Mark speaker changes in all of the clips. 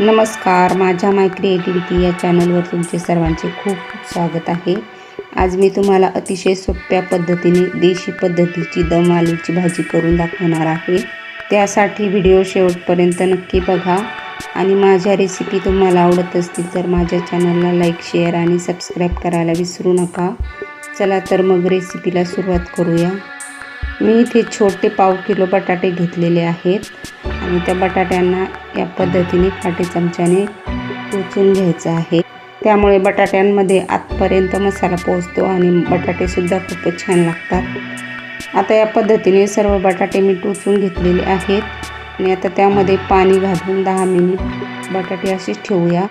Speaker 1: नमस्कार माझ्या माय क्रिएटिव्हिटी या चॅनलवर तुमचे सर्वांचे खूप खूप स्वागत आहे. आज मी तुम्हाला अतिशय सोप्या पद्धतीने देशी पद्धतीची दम आलूची भाजी करून दाखवणार आहे. त्यासाठी व्हिडिओ शेवटपर्यंत नक्की बघा. आणि माझ्या रेसिपी तुम्हाला आवडत असतील तर माझ्या चॅनलला लाईक शेअर आणि सबस्क्राईब करायला विसरू नका. चला तर मग रेसिपीला सुरुवात करूया. मी इथे छोटे पाव किलो बटाटे घेतलेले आहेत. आणि त्या बटाट्यांना या पद्धतीने काटे चमच्याने टोचून घ्यायचं आहे. त्यामुळे बटाट्यांमध्ये आतपर्यंत मसाला पोचतो आणि बटाटेसुद्धा खूपच छान लागतात. आता या पद्धतीने सर्व बटाटे मी टोचून घेतलेले आहेत. आणि आता त्यामध्ये पाणी घालून दहा मिनिट बटाटे असेच ठेवूया.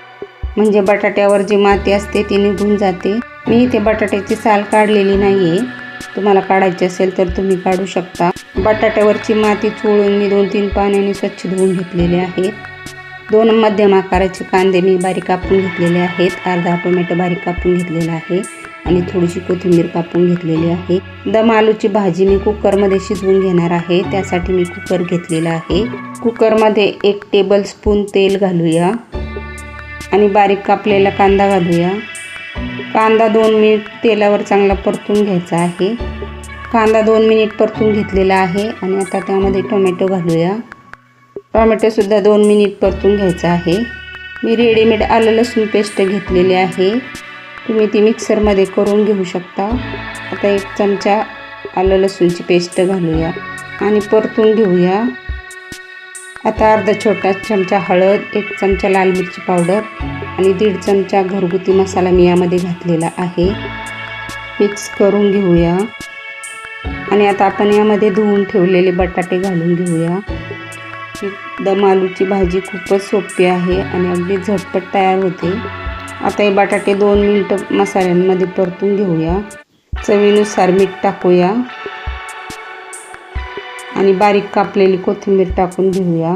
Speaker 1: म्हणजे बटाट्यावर जी माती असते ती निघून जाते. मी इथे बटाट्याची साल काढलेली नाही आहे तुम्हाला काढायची असेल तर तुम्ही काढू शकता. बटाट्यावरची माती चोळून मी दोन तीन पाण्याने स्वच्छ धुवून घेतलेले आहेत. दोन मध्यम आकाराचे कांदे मी बारीक कापून घेतलेले आहेत. अर्धा टोमॅटो बारीक कापून घेतलेला आहे आणि थोडीशी कोथिंबीर कापून घेतलेली आहे. दम आलूची भाजी मी कुकरमध्ये शिजवून घेणार आहे. त्यासाठी मी कुकर घेतलेला आहे. कुकरमध्ये एक टेबल स्पून तेल घालूया आणि बारीक कापलेला कांदा घालूया. कांदा दोन मिनिट तेलावर चांगला परतून घ्यायचा आहे. कांदा दोन मिनिट परतून घेतलेला आहे आणि आता त्यामध्ये टोमॅटो घालूया. टोमॅटोसुद्धा दोन मिनिट परतून घ्यायचा आहे. मी रेडीमेड आलं लसूण पेस्ट घेतलेली आहे. तुम्ही ती मिक्सरमध्ये करून घेऊ शकता. आता एक चमचा आलं लसूणची पेस्ट घालूया आणि परतून घेऊया. आता अर्धा छोटा चमचा हळद एक चमचा लाल मिरची पावडर आणि दीड चमचा घरगुती मसाला मी यामध्ये घातलेला आहे. मिक्स करून घेऊया. आणि आता आपण यामध्ये धुवून ठेवलेले बटाटे घालून घेऊया. दम आलूची भाजी खूपच सोपी आहे आणि अगदी झटपट तयार होते. आता हे बटाटे दोन मिनटं मसाल्यांमध्ये परतून घेऊया. चवीनुसार मीठ टाकूया. आणि बारीक कापलेली कोथिंबीर टाकून घेऊया.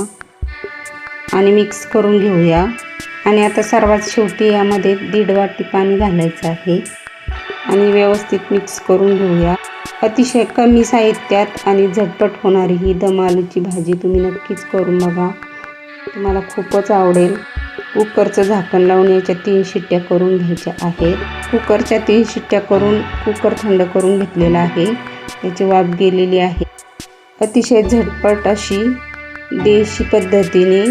Speaker 1: आणि मिक्स करून घेऊया. आणि आता सर्वात शेवटी यामध्ये दीड वाटी पाणी घालायचं आहे. आणि व्यवस्थित मिक्स करून घेऊया. अतिशय कमी साहित्यात आणि झटपट होणारी ही दम आलूची भाजी तुम्ही नक्कीच करून बघा. तुम्हाला खूपच आवडेल. कुकरचं झाकण लावून याच्या तीन शिट्ट्या करून घ्यायच्या आहेत. कुकरच्या तीन शिट्ट्या करून कुकर थंड करून घेतलेला आहे. याची वाफ गेलेली आहे. अतिशय झटपट अशी देशी पद्धतीने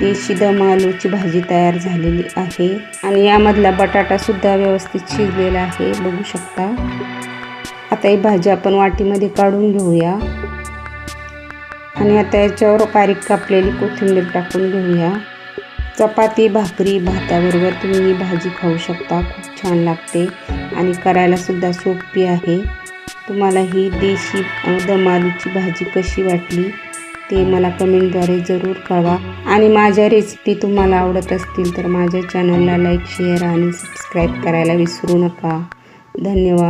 Speaker 1: देशी दम आलूची भाजी तयार झालेली आहे. आणि यामधला बटाटासुद्धा व्यवस्थित शिजलेला आहे. बघू शकता. आता ही भाजी आपण वाटीमध्ये काढून घेऊया. आणि आता याच्यावर बारीक कापलेली कोथिंबीर टाकून घेऊया. चपाती भाकरी भाताबरोबर तुम्ही ही भाजी खाऊ शकता. खूप छान लागते आणि करायलासुद्धा सोपी आहे. तुम्हाला ही देशी दमालूची भाजी कशी वाटली ते मला कमेंटद्वारे जरूर कळवा. आणि माझ्या रेसिपी तुम्हाला आवडत असतील तर माझ्या चॅनलला लाईक शेअर आणि सबस्क्राईब करायला विसरू नका. धन्यवाद.